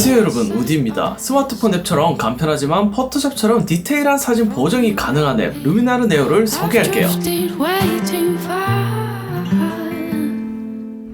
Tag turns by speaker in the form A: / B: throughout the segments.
A: 안녕하세요 여러분. 우디입니다. 스마트폰 앱처럼 간편하지만 포토샵처럼 디테일한 사진 보정이 가능한 앱 루미나르 네오를 소개할게요.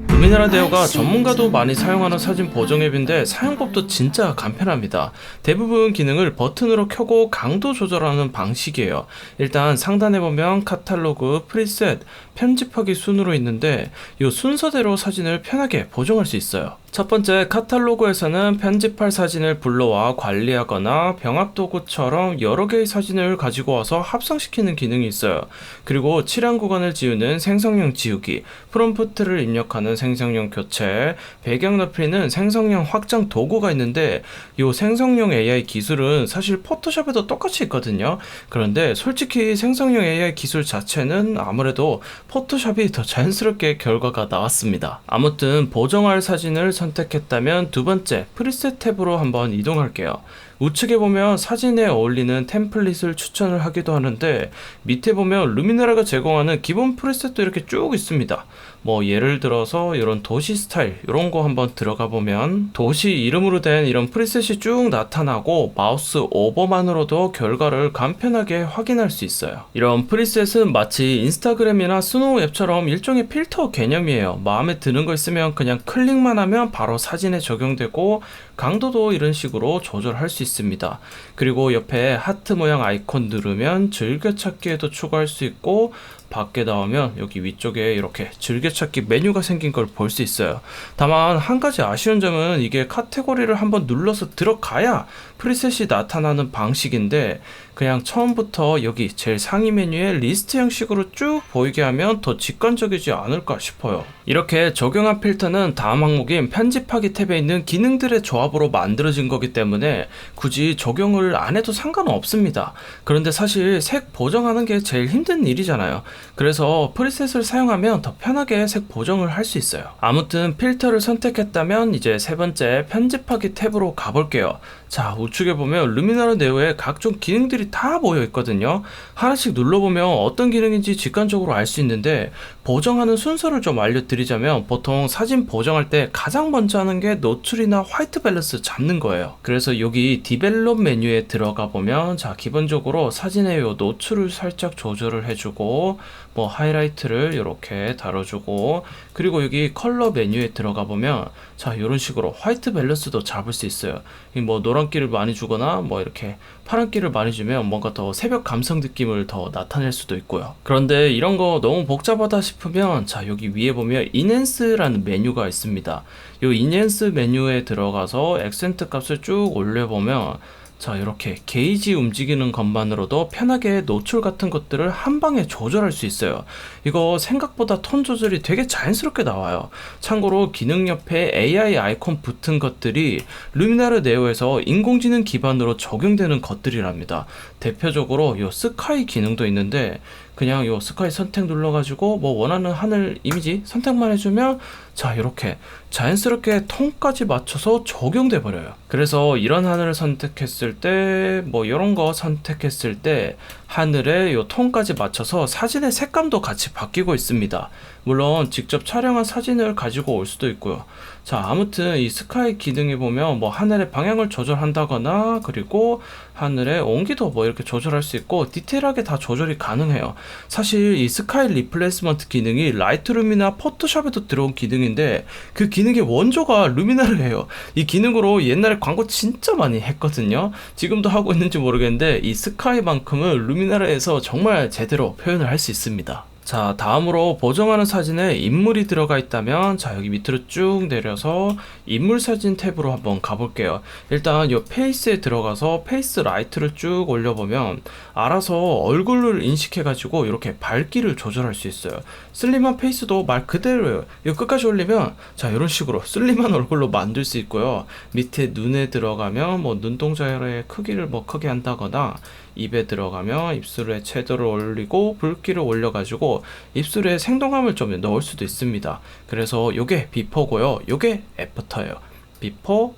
A: 루미나르 네오가 전문가도 많이 사용하는 사진 보정 앱인데 사용법도 진짜 간편합니다. 대부분 기능을 버튼으로 켜고 강도 조절하는 방식이에요. 일단 상단에 보면 카탈로그, 프리셋, 편집하기 순으로 있는데 이 순서대로 사진을 편하게 보정할 수 있어요 첫 번째 카탈로그에서는 편집할 사진을 불러와 관리하거나 병합 도구처럼 여러 개의 사진을 가지고 와서 합성시키는 기능이 있어요. 그리고 칠한 구간을 지우는 생성형 지우기, 프롬프트를 입력하는 생성형 교체, 배경 넓이는 생성형 확장 도구가 있는데 이 생성형 AI 기술은 사실 포토샵에도 똑같이 있거든요. 그런데 솔직히 생성형 AI 기술 자체는 아무래도 포토샵이 더 자연스럽게 결과가 나왔습니다. 아무튼 보정할 사진을 선 택했다면 두 번째 프리셋 탭으로 한번 이동할게요. 우측에 보면 사진에 어울리는 템플릿을 추천을 하기도 하는데 밑에 보면 루미나라가 제공하는 기본 프리셋도 이렇게 쭉 있습니다. 뭐 예를 들어서 이런 도시 스타일 이런 거 한번 들어가 보면 도시 이름으로 된 이런 프리셋이 쭉 나타나고 마우스 오버만으로도 결과를 간편하게 확인할 수 있어요. 이런 프리셋은 마치 인스타그램이나 스노우 앱처럼 일종의 필터 개념이에요. 마음에 드는 거 있으면 그냥 클릭만 하면 바로 사진에 적용되고 강도도 이런 식으로 조절할 수 있습니다. 그리고 옆에 하트 모양 아이콘 누르면 즐겨찾기에도 추가할 수 있고 밖에 나오면 여기 위쪽에 이렇게 즐겨찾기 메뉴가 생긴 걸 볼 수 있어요. 다만 한 가지 아쉬운 점은 이게 카테고리를 한번 눌러서 들어가야 프리셋이 나타나는 방식인데 그냥 처음부터 여기 제일 상위 메뉴에 리스트 형식으로 쭉 보이게 하면 더 직관적이지 않을까 싶어요. 이렇게 적용한 필터는 다음 항목인 편집하기 탭에 있는 기능들의 조합으로 만들어진 거기 때문에 굳이 적용을 안 해도 상관은 없습니다. 그런데 사실 색 보정하는 게 제일 힘든 일이잖아요. 그래서 프리셋을 사용하면 더 편하게 색 보정을 할 수 있어요. 아무튼 필터를 선택했다면 이제 세 번째 편집하기 탭으로 가볼게요. 자, 우측에 보면 루미나르 네오에 각종 기능들이 다 모여 있거든요. 하나씩 눌러보면 어떤 기능인지 직관적으로 알 수 있는데 보정하는 순서를 좀 알려드리자면 보통 사진 보정할 때 가장 먼저 하는 게 노출이나 화이트 밸런스 잡는 거예요. 그래서 여기 디벨롭 메뉴에 들어가 보면 자, 기본적으로 사진의 요 노출을 살짝 조절을 해주고 뭐 하이라이트를 이렇게 다뤄주고 그리고 여기 컬러 메뉴에 들어가 보면 자 이런 식으로 화이트 밸런스도 잡을 수 있어요. 뭐 노란기를 많이 주거나 뭐 이렇게 파란기를 많이 주면 뭔가 더 새벽 감성 느낌을 더 나타낼 수도 있고요. 그런데 이런 거 너무 복잡하다 싶으면 자 여기 위에 보면 인핸스라는 메뉴가 있습니다. 이 인핸스 메뉴에 들어가서 액센트 값을 쭉 올려보면 자 이렇게 게이지 움직이는 것만으로도 편하게 노출 같은 것들을 한 방에 조절할 수 있어요. 이거 생각보다 톤 조절이 되게 자연스럽게 나와요. 참고로 기능 옆에 AI 아이콘 붙은 것들이 루미나르 네오에서 인공지능 기반으로 적용되는 것들이랍니다. 대표적으로 이 스카이 기능도 있는데 그냥 요 스카이 선택 눌러가지고 뭐 원하는 하늘 이미지 선택만 해주면 자 이렇게 자연스럽게 톤까지 맞춰서 적용돼 버려요. 그래서 이런 하늘을 선택했을 때 뭐 이런 거 선택했을 때 하늘에 요 톤까지 맞춰서 사진의 색감도 같이 바뀌고 있습니다. 물론 직접 촬영한 사진을 가지고 올 수도 있고요. 자, 아무튼 이 스카이 기능에 보면 뭐 하늘의 방향을 조절한다거나 그리고 하늘의 온기도 뭐 이렇게 조절할 수 있고 디테일하게 다 조절이 가능해요. 사실 이 스카이 리플레이스먼트 기능이 라이트룸이나 포토샵에도 들어온 기능인데 그 기능의 원조가 루미나르예요. 이 기능으로 옛날에 광고 진짜 많이 했거든요. 지금도 하고 있는지 모르겠는데 이 스카이만큼은 루미나르에서 정말 제대로 표현을 할 수 있습니다. 자, 다음으로 보정하는 사진에 인물이 들어가 있다면 자, 여기 밑으로 쭉 내려서 인물 사진 탭으로 한번 가볼게요. 일단 이 페이스에 들어가서 페이스 라이트를 쭉 올려보면 알아서 얼굴을 인식해 가지고 이렇게 밝기를 조절할 수 있어요. 슬림한 페이스도 말 그대로예요. 이거 끝까지 올리면 자, 이런 식으로 슬림한 얼굴로 만들 수 있고요. 밑에 눈에 들어가면 뭐 눈동자의 크기를 뭐 크게 한다거나 입에 들어가면 입술에 채도를 올리고 붉기를 올려가지고 입술에 생동감을 좀 넣을 수도 있습니다. 그래서 요게 비포고요. 요게 애프터예요. 비포,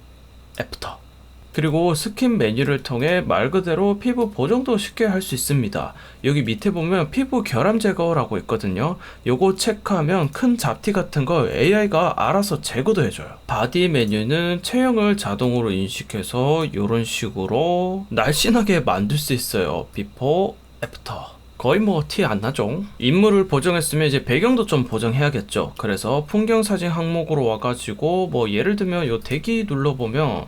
A: 애프터. 그리고 스킨 메뉴를 통해 말 그대로 피부 보정도 쉽게 할 수 있습니다. 여기 밑에 보면 피부 결함 제거라고 있거든요. 요거 체크하면 큰 잡티 같은 거 AI가 알아서 제거도 해줘요. 바디 메뉴는 체형을 자동으로 인식해서 이런 식으로 날씬하게 만들 수 있어요. 비포, 애프터. 거의 뭐 티 안 나죠. 인물을 보정했으면 이제 배경도 좀 보정해야겠죠. 그래서 풍경 사진 항목으로 와가지고 뭐 예를 들면 요 대기 눌러보면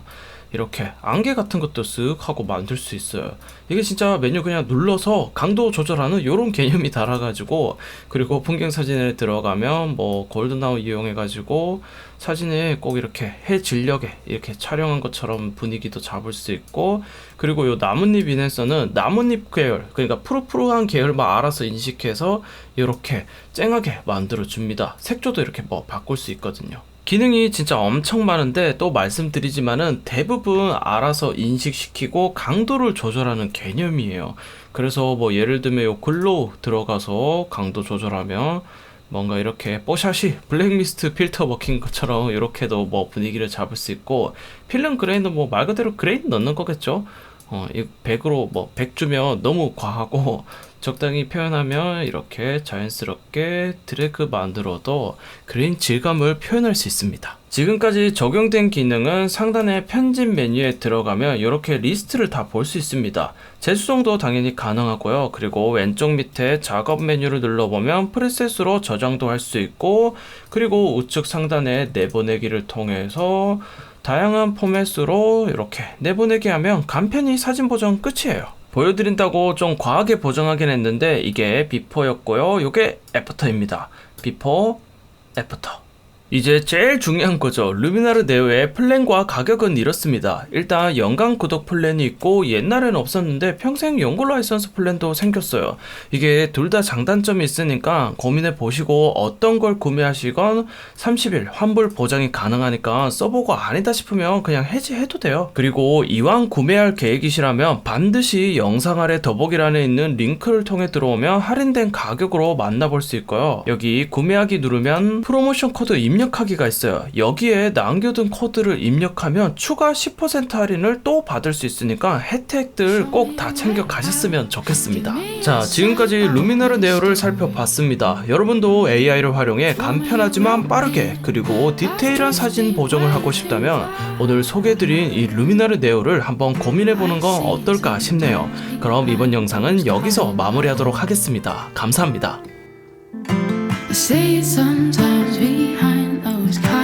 A: 이렇게 안개 같은 것도 쓱 하고 만들 수 있어요. 이게 진짜 메뉴 그냥 눌러서 강도 조절하는 이런 개념이 달아가지고 그리고 풍경 사진에 들어가면 뭐 골드나우 이용해가지고 사진에 꼭 이렇게 해 진력에 이렇게 촬영한 것처럼 분위기도 잡을 수 있고 그리고 요 나뭇잎 인앤서는 나뭇잎 계열 그러니까 푸르푸르한 계열만 알아서 인식해서 이렇게 쨍하게 만들어 줍니다. 색조도 이렇게 뭐 바꿀 수 있거든요. 기능이 진짜 엄청 많은데 또 말씀드리지만은 대부분 알아서 인식시키고 강도를 조절하는 개념이에요. 그래서 뭐 예를 들면 요 글로우 들어가서 강도 조절하면 뭔가 이렇게 뽀샤시 블랙미스트 필터 먹힌 것처럼 이렇게도 뭐 분위기를 잡을 수 있고 필름 그레인은 뭐말 그대로 그레인 넣는 거겠죠. 어, 이 100으로 뭐 100 주면 너무 과하고 적당히 표현하면 이렇게 자연스럽게 드래그 만들어도 그린 질감을 표현할 수 있습니다. 지금까지 적용된 기능은 상단의 편집 메뉴에 들어가면 이렇게 리스트를 다 볼 수 있습니다. 재수정도 당연히 가능하고요. 그리고 왼쪽 밑에 작업 메뉴를 눌러보면 프리셋으로 저장도 할 수 있고 그리고 우측 상단에 내보내기를 통해서 다양한 포맷으로 이렇게 내보내기 하면 간편히 사진 보정 끝이에요. 보여드린다고 좀 과하게 보정하긴 했는데 이게 비포였고요. 이게 애프터입니다. 비포, 애프터. 이제 제일 중요한 거죠. 루미나르 네오의 플랜과 가격은 이렇습니다. 일단 연간 구독 플랜이 있고 옛날에는 없었는데 평생 연골 라이선스 플랜도 생겼어요. 이게 둘 다 장단점이 있으니까 고민해 보시고 어떤 걸 구매하시건 30일 환불 보장이 가능하니까 써보고 아니다 싶으면 그냥 해지해도 돼요. 그리고 이왕 구매할 계획이시라면 반드시 영상 아래 더보기란에 있는 링크를 통해 들어오면 할인된 가격으로 만나볼 수 있고요. 여기 구매하기 누르면 프로모션 코드 입력 하기가 있어요. 여기에 남겨둔 코드를 입력하면 추가 10% 할인을 또 받을 수 있으니까 혜택들 꼭 다 챙겨 가셨으면 좋겠습니다. 자, 지금까지 루미나르 네오를 살펴봤습니다. 여러분도 AI를 활용해 간편하지만 빠르게 그리고 디테일한 사진 보정을 하고 싶다면 오늘 소개해드린 이 루미나르 네오를 한번 고민해보는 건 어떨까 싶네요. 그럼 이번 영상은 여기서 마무리하도록 하겠습니다. 감사합니다.
B: I see it always come.